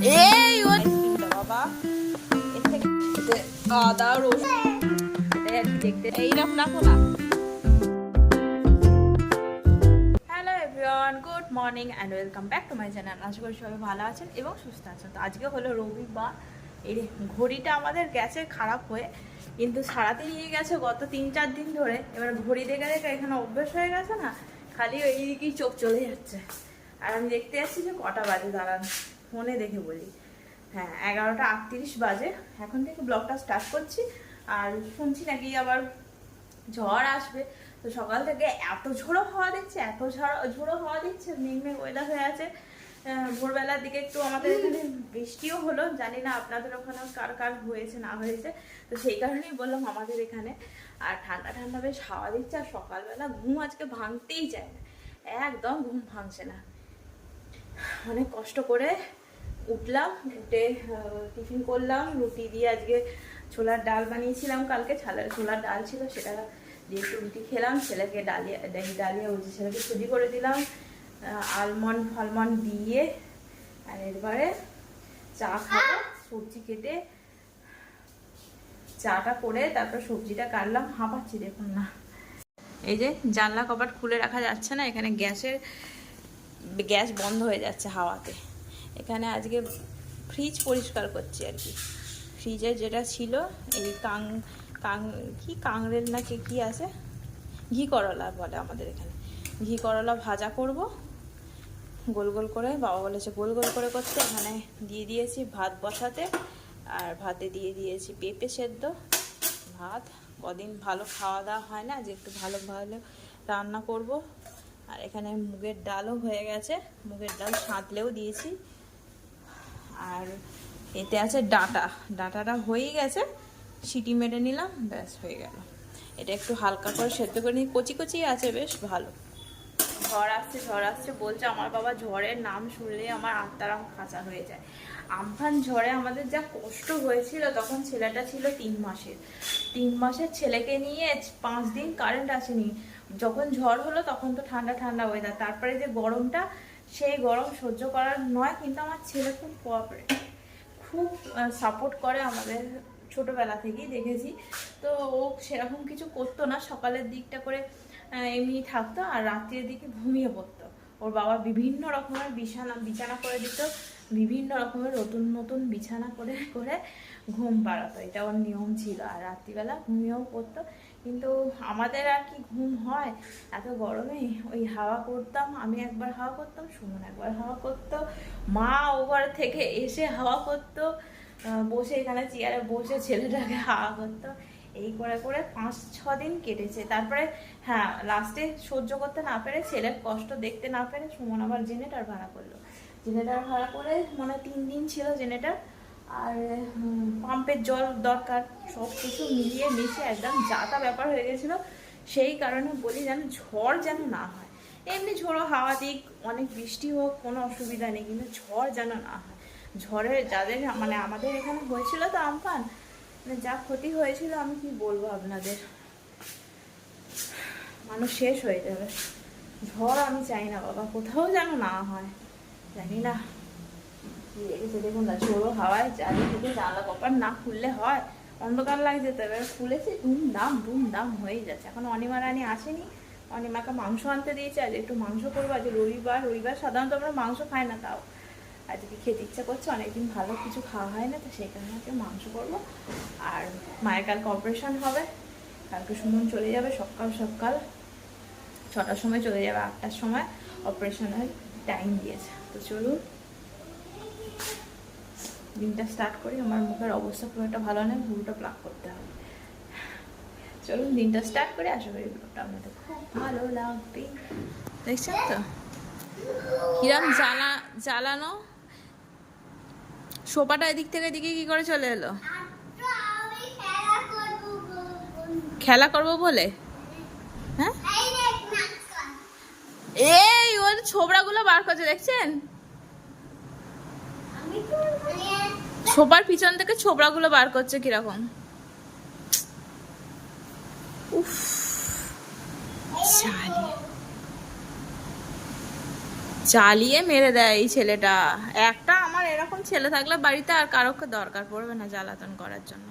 এই বাবা good morning and welcome back to my channel আশা করি সবাই ভালো আছেন এবং সুস্থ আছেন। তো আজকে হলো রবিবার। এই ঘড়িটা আমাদের গেছে খারাপ হয়ে, কিন্তু সারাতে নিয়ে গেছে গত তিন চার দিন ধরে। এবার ঘড়ি দেখে দেখে এখানে অভ্যেস হয়ে গেছে না, খালি ওই দিকেই চোখ চলে যাচ্ছে। আর আমি দেখতে যাচ্ছি যে কটা বাজে, দাঁড়ান। ফোনে দেখে বলি। হ্যাঁ এগারোটা আটত্রিশ বাজে। এখন থেকে ব্লগটা স্টার্ট করছি। আর শুনছি নাকি আবার ঝড় আসবে। তো সকাল থেকে এত ঝোড়ো হাওয়া দিচ্ছে এত ঝড়, ঝোড়ো হওয়া দিচ্ছে মেঘ ওয়েদার হয়ে আছে। ভোরবেলার দিকে একটু আমাদের এখানে বৃষ্টিও হলো। জানি না আপনাদের ওখানে কার কার হয়েছে, না হয়েছে। তো সেই কারণেই বললাম আমাদের এখানে। আর ঠান্ডা ঠান্ডা বেশ হাওয়া দিচ্ছে। আর সকালবেলা ঘুম আজকে ভাঙতেই চায় না। একদম ঘুম ভাঙছে না। অনেক কষ্ট করে উঠলাম, উঠে টিফিন করলাম, রুটি দিয়ে আজকে ছোলার ডাল বানিয়েছিলাম, কালকে ছালার, ছোলার ডাল ছিল, সেটা দিয়ে একটু রুটি খেলাম, ছেলেকে ডালিয়া ডালি ডালিয়া বলছি, ছেলেকে সুজি করে দিলাম আলমন্ড ফালমন্ড দিয়ে, আর এরপরে চা খাব, সবজি কেটে চাটা করে তারপর সবজিটা কাটলাম, হাঁপাচ্ছি দেখুন না। এই যে জানলা কপাট খুলে রাখা যাচ্ছে না, এখানে গ্যাসের, গ্যাস বন্ধ হয়ে যাচ্ছে হাওয়াতে। এখানে আজকে ফ্রিজ পরিষ্কার করছি আর কি। ফ্রিজে যেটা ছিল, এই কাং কাং, কি কাংরেল না কে, কি আছে? ঘি করলা বলে আমাদের এখানে। ঘি করলা ভাজা করব। গোল গোল করে, বাবা বলেছে গোল গোল করে করতে এখানে দিয়ে দিয়েছি ভাত বসাতে, আর ভাতে দিয়ে দিয়েছি পেঁপে সেদ্ধ। ভাত, কদিন ভালো খাওয়া দাওয়া হয় না যে একটু ভালো ভালো রান্না করব। আর এখানে মুগের ডালও হয়ে গেছে, মুগের ডাল সাঁতলেও দিয়েছি। আর এতে আছে ডাটা। ডাটাটা হয়েই গেছে, সিটি মেরে নিলাম, ব্যাস হয়ে গেল। এটা একটু হালকা করে সেদ্ধ করে নিই। কচি কচি আছে, বেশ ভালো। ঝড় আসছে ঝড় আসছে বলছে আমার বাবা ঝড়ের নাম শুনলে আমার আত্মারাম খাঁচা হয়ে যায়। আমফান ঝড়ে আমাদের যা কষ্ট হয়েছিল, তখন ছেলেটা ছিল তিন মাসের। তিন মাসের ছেলেকে নিয়ে পাঁচ দিন কারেন্ট আসেনি। যখন ঝড় হলো, তখন তো ঠান্ডা ঠান্ডা ওয়েদার তারপরে যে গরমটা সেই গরম সহ্য করার নয়, কিন্তু আমার ছেলে খুব কোঅপারেট খুব সাপোর্ট করে আমাদের ছোটোবেলা থেকেই দেখেছি। তো ও সেরকম কিছু করতো না, সকালের দিকটা করে এমনি থাকতো আর রাত্রের দিকে ঘুমিয়ে পড়তো। ওর বাবা বিভিন্ন রকমের বিছানা বিছানা করে দিত, বিভিন্ন রকমের নতুন নতুন বিছানা করে করে ঘুম পাড়াতো। এটা ওর নিয়ম ছিল। আর রাত্রিবেলা ঘুমিয়েও পড়তো। কিন্তু আমাদের আর কি ঘুম হয়? এত গরমে ওই হাওয়া করতাম, আমি একবার হাওয়া করতাম, সুমন একবার হাওয়া করতো, মা ওভার থেকে এসে হাওয়া করতো বসে এখানে চেয়ারে বসে ছেলেটাকে হাওয়া করতো। এই করে করে পাঁচ, ছ দিন কেটেছে। তারপরে হ্যাঁ লাস্টে সহ্য করতে না পেরে ছেলের কষ্ট দেখতে না পেরে সুমন আবার জেনেটার ভাড়া করল। জেনেটার ভাড়া করে মানে তিন দিন ছিল জেনেটার। আর পাম্পের জল দরকার সব কিছু মিলিয়ে মিশে একদম যাতা ব্যাপার হয়ে গেছিল। সেই কারণে বলি যেন ঝড় যেন না হয়। এমনি ঝোড়ো হাওয়া দিক, অনেক বৃষ্টি হোক, কোনো অসুবিধা নেই, কিন্তু ঝড় যেন না হয়। ঝড়ে যাদের মানে আমাদের এখানে হয়েছিল তো আমফান মানে যা ক্ষতি হয়েছিল আমি কি বলব আপনাদের? মানুষ শেষ হয়ে যাবে। ঝড় আমি চাই না বাবা, কোথাও যেন না হয়, জানি না। দেখুন না ঝোড়ো হাওয়ায় চারিদিকে জানলা কপার না খুললে হয়। অন্ধকার লাগছে তো, এবার খুলেছি ধুম দাম ধুম দাম হয়েই যাচ্ছে। এখন অনিমা রানী আসেনি। অনিমাকে মাংস আনতে দিয়েছে, আজ একটু মাংস করব, আজ রবিবার রবিবার সাধারণত আমরা মাংস খাই না তাও। আজকে খেতে ইচ্ছা করছে, অনেকদিন ভালো কিছু খাওয়া হয় না, তো সেই কারণে আজকে মাংস করব। আর মায়ের কালকে অপারেশন হবে। কালকে সুমন চলে যাবে সকাল সকাল ছটার সময় চলে যাবে আটটার সময়। অপারেশনের টাইম দিয়েছে। তো চলুন দিনটা স্টার্ট করি আমার মুখের অবস্থা খুব একটা ভালো নয় ভুলটা প্লাক করতে হবে। চলুন দিনটা স্টার্ট করে আশা করি ব্লগটা আপনাদের খুব ভালো লাগবে। দেখছেন তো? কিরম জ্বালা জ্বালানো? সোফাটা এদিক থেকে এদিকে কি করে চলে এলো? খেলা করব বলে? হ্যাঁ? এই ওর ছোবড়াগুলো বার করছে দেখছেন? ছোবার পিছন থেকে ছোবড়াগুলো বার করছে কীরকম? উফ চালিয়ে। মেরে দেয় এই ছেলেটা। একটা আমার এরকম ছেলে থাকলে বাড়িতে আর কারোকে দরকার পড়বে না জ্বালাতন করার জন্য।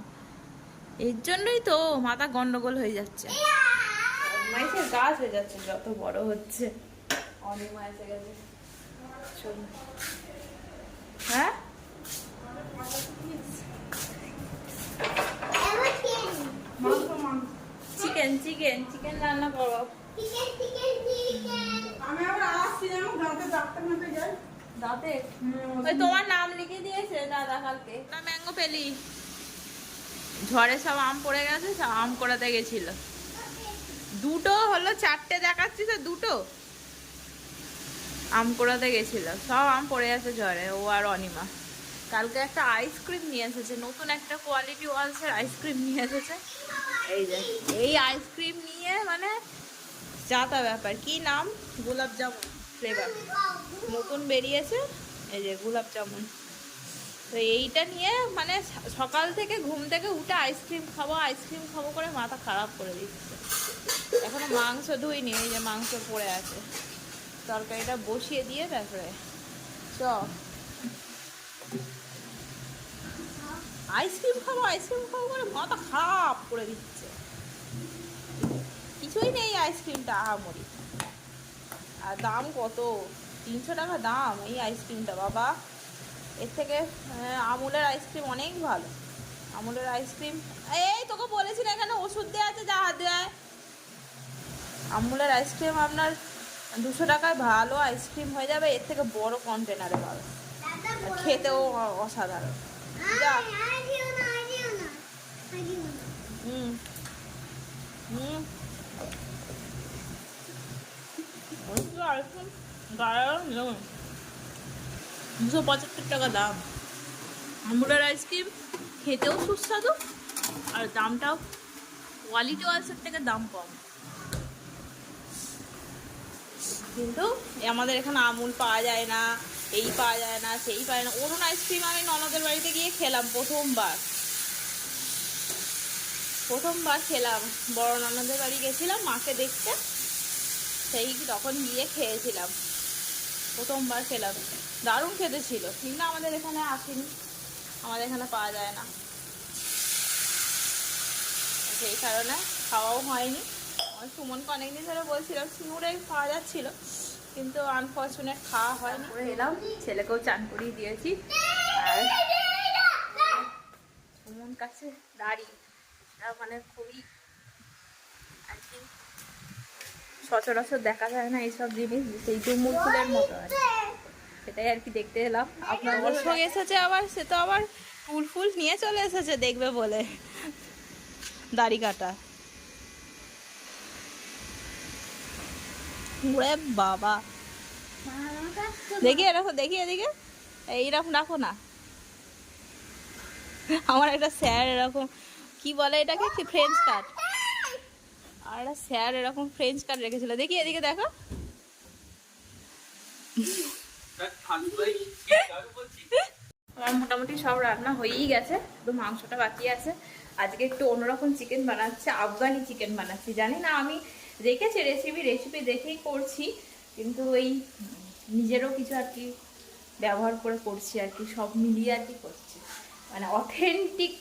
এর জন্যই তো মাথা গন্ডগোল হয়ে যাচ্ছে। মাইসের গাছ হয়ে যাচ্ছে যত বড় হচ্ছে। অনিমা এসে গেছে। হ্যাঁ? চিকেন চিকেন চিকেন রান্না করো। আমি আবার আসছি যেমন দাঁতে ডাক্তার নামে যাই। দাঁতে ওই তোমার নাম লিখে দিয়েছে দাদা কালকে। না ম্যাঙ্গো পেলি। ঝড়ে সব আম পড়ে গেছে সব আম করাতে গেছিল। দুটো হলো চারটে দেখাচ্ছি তো দুটো? আম কোড়াতে গেছিল। সব আম পড়ে আছে জ্বরে ও আর অনিমা। কালকে একটা আইসক্রিম নিয়ে এসেছে, নতুন একটা কোয়ালিটি ওয়ালসের আইসক্রিম নিয়ে এসেছে। এই যে, এই আইসক্রিম নিয়ে মানে যাতা ব্যাপার। কি নাম? গোলাপ জামুন ফ্লেভার নতুন বেরিয়েছে, এই যে গোলাপ জামুন। তো এইটা নিয়ে মানে সকাল থেকে ঘুম থেকে উঠে আইসক্রিম খাব আইসক্রিম খাব করে মাথা খারাপ করে দিচ্ছে। এখনও মাংস ধুইনি, এই যে মাংস পড়ে আছে। তরকারিটা বসিয়ে দিয়ে তারপরে চ আইসক্রিম খাব আইসক্রিম খাব করে মাথা খারাপ করে দিচ্ছে। কিছুই নেই আইসক্রিমটা, আহামরি। আর দাম কত? তিনশো টাকা দাম এই আইসক্রিমটা, বাবা। এর থেকে আমুলের আইসক্রিম অনেক ভালো। আমুলের আইসক্রিম, এই তোকে বলেছি না এখানে ওষুধ দেওয়া আছে, যা হাত দেওয়া আমুলের আইসক্রিম আপনার দুশো টাকায় ভালো আইসক্রিম হয়ে যাবে, এর থেকে বড় কন্টেনারে পাবে। খেতেও অসাধারণ। হুম। হুম। দুশো পঁচাত্তর টাকা দাম। আমুলের আইসক্রিম খেতেও সুস্বাদু, আর দামটাও কোয়ালিটি ওয়াইসের থেকে দাম কম। কিন্তু আমাদের এখানে আমুল পাওয়া যায় না, এই পাওয়া যায় না, সেই পায় না। অরুণ আইসক্রিম আমি ননদের বাড়িতে গিয়ে খেলাম প্রথমবার। প্রথমবার খেলাম। বড় ননদের বাড়ি গেছিলাম, মাকে দেখতে। সেই তখন গিয়ে খেয়েছিলাম। প্রথমবার খেলাম। দারুণ খেতে ছিল কিন্তু আমাদের এখানে আসেনি। আমাদের এখানে পাওয়া যায় না। সেই কারণে খাওয়াও হয়নি। সুমনকে অনেকদিন ধরে বলছিলাম সিঙ্গুরে পাওয়া যাচ্ছিল। কিন্তু আনফর্চুনেট খাওয়া হয়নি। করে এলাম ছেলেকেও চান করিয়ে দিয়েছি। আর সুমন কাছে দাড়ি মানে খুবই আর কি সচরাচর দেখা যায় না এইসব জিনিস সেই ডুমুর ফুলের মতো আর। সেটাই আর কি দেখতে এলাম। আপনার দর্শক এসেছে আবার সে তো আবার ফুল ফুল নিয়ে চলে এসেছে দেখবে বলে। দাড়ি কাটা। ওরে বাবা। দেখি এরকম দেখি এদিকে এইরকম রাখো না। আমার একটা স্যার এরকম, কি বলে এটাকে? কি ফ্রেঞ্চ কাট আর একটা স্যার এরকম ফ্রেঞ্চ কাট রেখেছিল। দেখি এদিকে দেখো। আমার মোটামুটি সব রান্না হয়েই গেছে। শুধু মাংসটা বাকি আছে। আজকে একটু অন্যরকম চিকেন বানাচ্ছি, আফগানি চিকেন বানাচ্ছি। জানি না আমি রেখেছি রেসিপি রেসিপি দেখেই করছি, কিন্তু ওই নিজেরও কিছু আর কি ব্যবহার করে করছি আর কি, সব মিলিয়ে আর কি করছি। মানে অথেন্টিক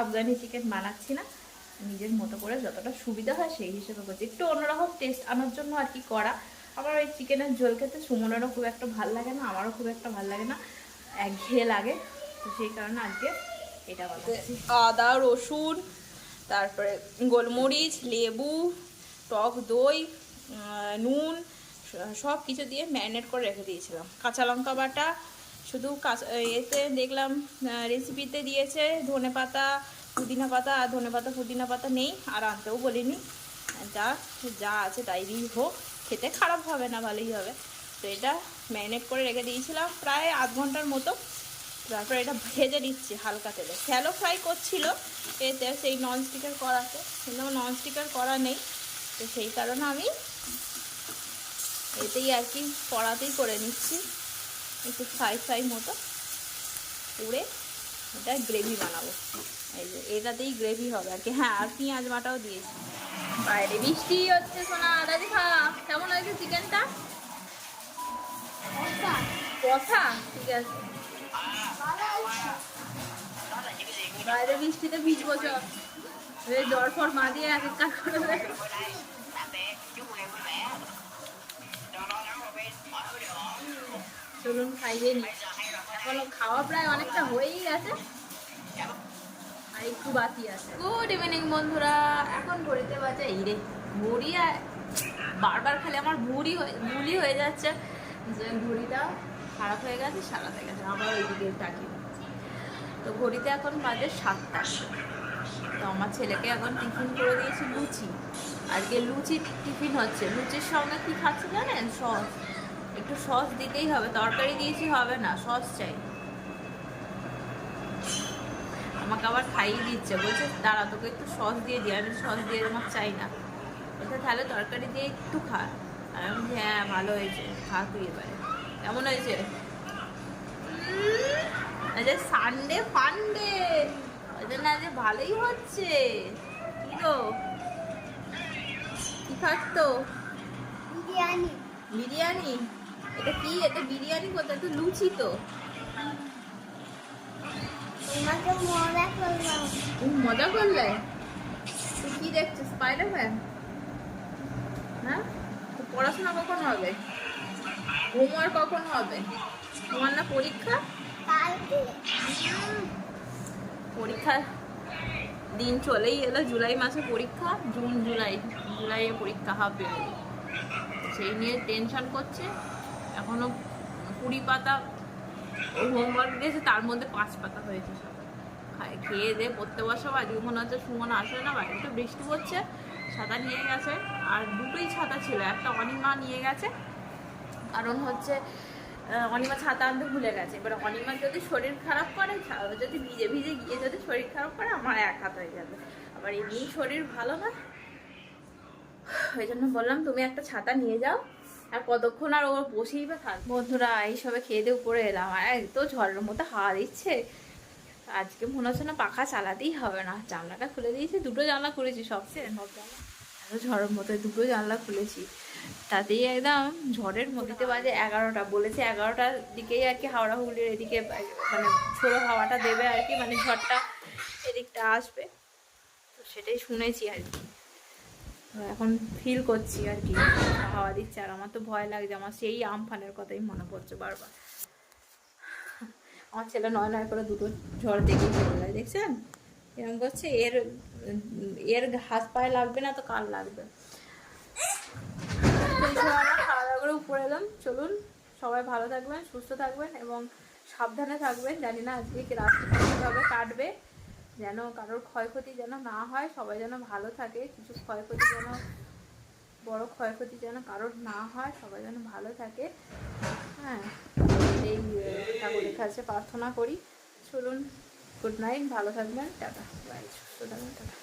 আফগানি চিকেন বানাচ্ছি না, নিজের মতো করে যতটা সুবিধা হয় সেই হিসেবে করছি। একটু অন্যরকম টেস্ট আনার জন্য আর কি করা। আমার ওই চিকেনের ঝোল খেতে সুমনেরও খুব একটা ভালো লাগে না, আমারও খুব একটা ভালো লাগে না, একঘেয়ে লাগে। তো সেই কারণে আজকে এটা আদা, রসুন, তারপরে গোলমরিচ, লেবু টক, দই নুন সব কিছু দিয়ে ম্যারিনেট করে রেখে দিয়েছিলাম। কাঁচা লঙ্কা বাটা, শুধু এতে দেখলাম রেসিপিতে দিয়েছে ধনে পাতা, পুদিনা পাতা, আর ধনে পাতা, পুদিনা পাতা নেই, আর আনতেও বলিনি। যা যা আছে তাই দিয়েই হোক, খেতে খারাপ হবে না, ভালোই হবে। তো এটা ম্যারিনেট করে রেখে দিয়েছিলাম প্রায় আধ ঘণ্টার মতো। তারপর এটা ভেজে দিচ্ছি হালকা তেলে। শ্যালো ফ্রাই করছিল, এতে সেই ননস্টিকের কড়াতে কিন্তু ননস্টিকের কড়া নেই। তো সেই কারণে আমি এতেই আর কি কড়াতেই করে নিচ্ছি। একটু ফ্রাই ফ্রাই মতো করে এটা গ্রেভি বানাবো। এই যে এটাতেই গ্রেভি হবে আর কি। হ্যাঁ আর পেঁয়াজ বাটাও দিয়েছি। বাইরে বৃষ্টি হচ্ছে সোনা দাদি খা কেমন হয়েছে চিকেনটা? কথা ঠিক আছে। বাইরে বৃষ্টিতে ভিজবো চ এই জ্বর মা দিয়ে এক এক কাজ করে চলুন খাইয়ে নি। এখনও খাওয়া প্রায় অনেকটা হয়েই গেছে। আর একটু বাকি আছে। গুড ইভিনিং বন্ধুরা। এখন ঘড়িতে বাজে এই রে। ঘড়ি আর বারবার খালি আমার ভুড়ি হয়ে ভুলি হয়ে যাচ্ছে। যে ঘড়িটা খারাপ হয়ে গেছে, সারাতে গেছে। আবার ওইদিকে তাকিয়ে। তো ঘড়িতে এখন বাজে সাতটা। তো আমার ছেলেকে এখন টিফিন করে দিয়েছি লুচি। আজকে লুচি টিফিন হচ্ছে। লুচির সঙ্গে কি খাচ্ছে জানেন? সস। একটু সস দিতেই হবে। তরকারি দিয়েছি, হবে না। সস চাই। আমাকে আবার খাইয়ে দিচ্ছে। বলছে, দাঁড়া, তোকে একটু সস দিয়ে দিই। আমি সস দিয়ে আমার চাই না। বলছে, তাহলে তরকারি দিয়ে একটু খা। আর আমি হ্যাঁ ভালো হয়েছে। খা তুই এবারে। কেমন হয়েছে? আচ্ছা সানডে ফান্ডে জন্য আজ ভালোই হচ্ছে। কি খাচ্ছ? বিরিয়ানি। বিরিয়ানি? এটা কি? এটা বিরিয়ানি কোথায়? তো লুচি তো। মজা করলে? তুই কি দেখছিস হ্যাঁ? তো পড়াশোনা কখন হবে? হোমওয়ার্ক কখন হবে? তোমার না পরীক্ষা? কালকে। পরীক্ষা দিন চলেই এলো, জুলাই মাসে পরীক্ষা, জুন, জুলাই। জুলাইয়ে পরীক্ষা হবে। সেই নিয়ে টেনশন করছে। এখনও কুড়ি পাতা হোমওয়ার্ক দিয়েছে, তার মধ্যে পাঁচ পাতা হয়েছে সব। খায় দিয়ে পড়তে বসো আজকে মনে হচ্ছে সুমন আসবে না বাইরে তো বৃষ্টি পড়ছে, ছাতা নিয়ে গেছে। আর দুটোই ছাতা ছিল, একটা অনিমা নিয়ে গেছে। কারণ হচ্ছে অনিমা ছাতা আনতে ভুলে গেছে। এবার অনিমার যদি শরীর খারাপ করে যদি ভিজে ভিজে গিয়ে যদি শরীর খারাপ করে, আমার এক হাত হয়ে যাবে। আবার এমনি শরীর ভালো না। ওই জন্য বললাম, তুমি একটা ছাতা নিয়ে যাও, আর কতক্ষণ আর ও বসেই বা থাক বন্ধুরা, এইসবে খেয়ে দিয়ে উপরে এলাম, আর এত ঝড়ের মতো হাওয়া দিচ্ছে। আজকে মনে হচ্ছে না পাখা চালাতেই হবে না। জানলাটা খুলে দিয়েছি, দুটো জানলা খুলেছি সবচেয়ে এত ঝড়ের মতো দুটো জানলা খুলেছি। তাতেই একদম ঝড়ের মধ্যে বাজে এগারোটা, বলেছে এগারোটার দিকেই আর কি হাওড়া হুগলির এদিকে মানে ছোড়ো হাওয়াটা দেবে আর কি মানে ঝড়টা এদিকটা আসবে। তো সেটাই শুনেছি আর কি। এখন ফিল করছি আর কি হাওয়া দিচ্ছে আর আমার তো ভয় লাগছে, আমার সেই আমফানের কথাই মনে পড়ছে বারবার। আমার ছেলে নয় নয় করে দুটো ঝড় দেখে চলে যায়, দেখছেন? এরকম করছে, এর এর হাত পায়ে লাগবে না তো কাল লাগবে। এই সময় করে উপরে এলাম। চলুন, সবাই ভালো থাকবেন, সুস্থ থাকবেন এবং সাবধানে থাকবেন। জানি না আজকে কি রাত্রিটা কীভাবে কাটবে, যেন কারোর ক্ষয়ক্ষতি যেন না হয়, সবাই যেন ভালো থাকে, কিছু ক্ষয়ক্ষতি যেন, বড় ক্ষয়ক্ষতি যেন কারোর না হয়, সবাই যেন ভালো থাকে। হ্যাঁ এই, ঠাকুরের কাছে প্রার্থনা করি। চলুন গুড নাইট ভালো থাকবেন, টাটা বাই সুস্থ থাকবেন, টাটা।